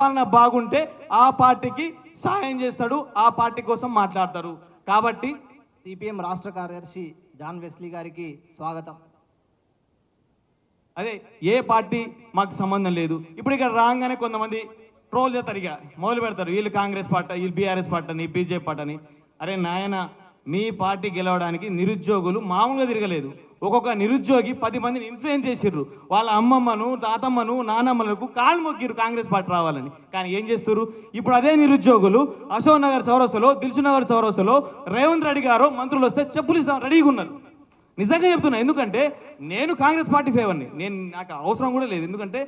పాలన బాగుంటే ఆ పార్టీకి సహాయం చేస్తాడు ఆ పార్టీ కోసం మాట్లాడతారు. కాబట్టి సిపిఎం రాష్ట్ర కార్యదర్శి జాన్ వెస్లీ గారికి స్వాగతం. అదే ఏ పార్టీ మాకు సంబంధం లేదు. ఇప్పుడు ఇక్కడ రాగానే కొంతమంది ట్రోల్ చేస్తారు ఇక మొదలు పెడతారు. వీళ్ళు కాంగ్రెస్ పార్టీ వీళ్ళు బీఆర్ఎస్ పార్టీ అని బీజేపీ పార్టీ అని. అరే నాయన మీ పార్టీ గెలవడానికి నిరుద్యోగులు మామూలుగా తిరగలేదు. ఒక్కొక్క నిరుద్యోగి పది మందిని ఇన్ఫ్లుయెన్స్ చేసిర్రు. వాళ్ళ అమ్మమ్మను తాతమ్మను నానమ్మలకు కాళ్ళు మొక్కిర్రు కాంగ్రెస్ పార్టీ రావాలని. కానీ ఏం చేస్తారు ఇప్పుడు అదే నిరుద్యోగులు అశోక్ నగర్ చౌరస్సులో దిల్సునగర్ చౌరస్సులో రేవంత్ రెడ్డి గారు మంత్రులు వస్తే చెప్పులు ఇస్తాం రెడీగా ఉన్నారు. నిజంగా చెప్తున్నా ఎందుకంటే నేను కాంగ్రెస్ పార్టీ ఫేవర్ని నేను నాకు అవసరం కూడా లేదు. ఎందుకంటే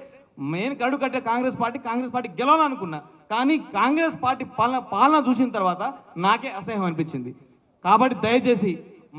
నేను కడు కట్టే కాంగ్రెస్ పార్టీ కాంగ్రెస్ పార్టీ గెలవాలనుకున్నా. కానీ కాంగ్రెస్ పార్టీ పాలన పాలన చూసిన తర్వాత నాకే అసహ్యం అనిపించింది. కాబట్టి దయచేసి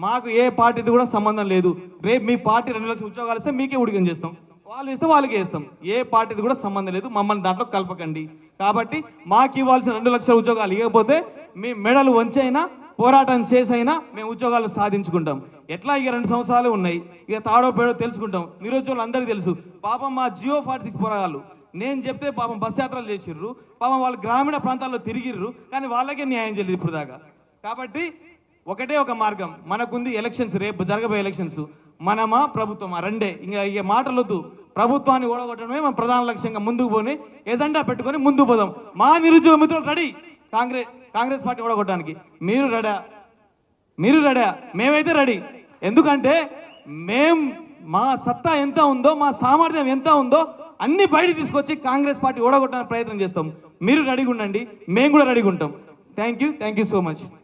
మాకు ఏ పార్టీది కూడా సంబంధం లేదు. రేపు మీ పార్టీ రెండు లక్షల ఉద్యోగాలు ఇస్తే మీకే ఉడికం చేస్తాం. వాళ్ళు ఇస్తే వాళ్ళకే ఇస్తాం ఏ పార్టీది కూడా సంబంధం లేదు. మమ్మల్ని దాంట్లో కలపకండి. కాబట్టి మాకు ఇవ్వాల్సిన రెండు లక్షల ఉద్యోగాలు ఇవ్వకపోతే మీ మెడలు వంచైనా పోరాటం చేసైనా మేము ఉద్యోగాలు సాధించుకుంటాం. ఎట్లా ఇక రెండు సంవత్సరాలు ఉన్నాయి? ఇక తాడో పేడో తెలుసుకుంటాం. నిరుద్యోగులు అందరికీ తెలుసు. పాపం మా జియో ఫార్టీ పోరాగాళ్ళు. నేను చెప్తే పాపం బస్ యాత్రలు చేసిర్రు. పాపం వాళ్ళు గ్రామీణ ప్రాంతాల్లో తిరిగిర్రు. కానీ వాళ్ళకే న్యాయం చేయలేదు ఇప్పుడు దాకా కాబట్టి ఒకటే ఒక మార్గం. మనకుంది ఎలక్షన్స్ రేపు జరగబోయే ఎలక్షన్స్ మనమా ప్రభుత్వమా? రెండే. ఇంకా ఇక మాటలొద్దు. ప్రభుత్వాన్ని ఓడగొట్టడమే మన ప్రధాన లక్ష్యంగా ముందుకు పోని ఎజెండా పెట్టుకొని ముందుకు పోదాం. మా నిరుద్యోగ మిత్రులు రెడీ. కాంగ్రెస్ కాంగ్రెస్ పార్టీ ఓడగొట్టడానికి. మీరు రెడా. మీరు రెడా. మేమైతే రెడీ. ఎందుకంటే మేం మా సత్తా ఎంత ఉందో మా సామర్థ్యం ఎంత ఉందో అన్ని బయట తీసుకొచ్చి కాంగ్రెస్ పార్టీ ఓడగొట్టడానికి ప్రయత్నం చేస్తాం. మీరు రెడీగా ఉండండి. మేము కూడా రెడీగా ఉంటాం. Thank you. Thank you so much.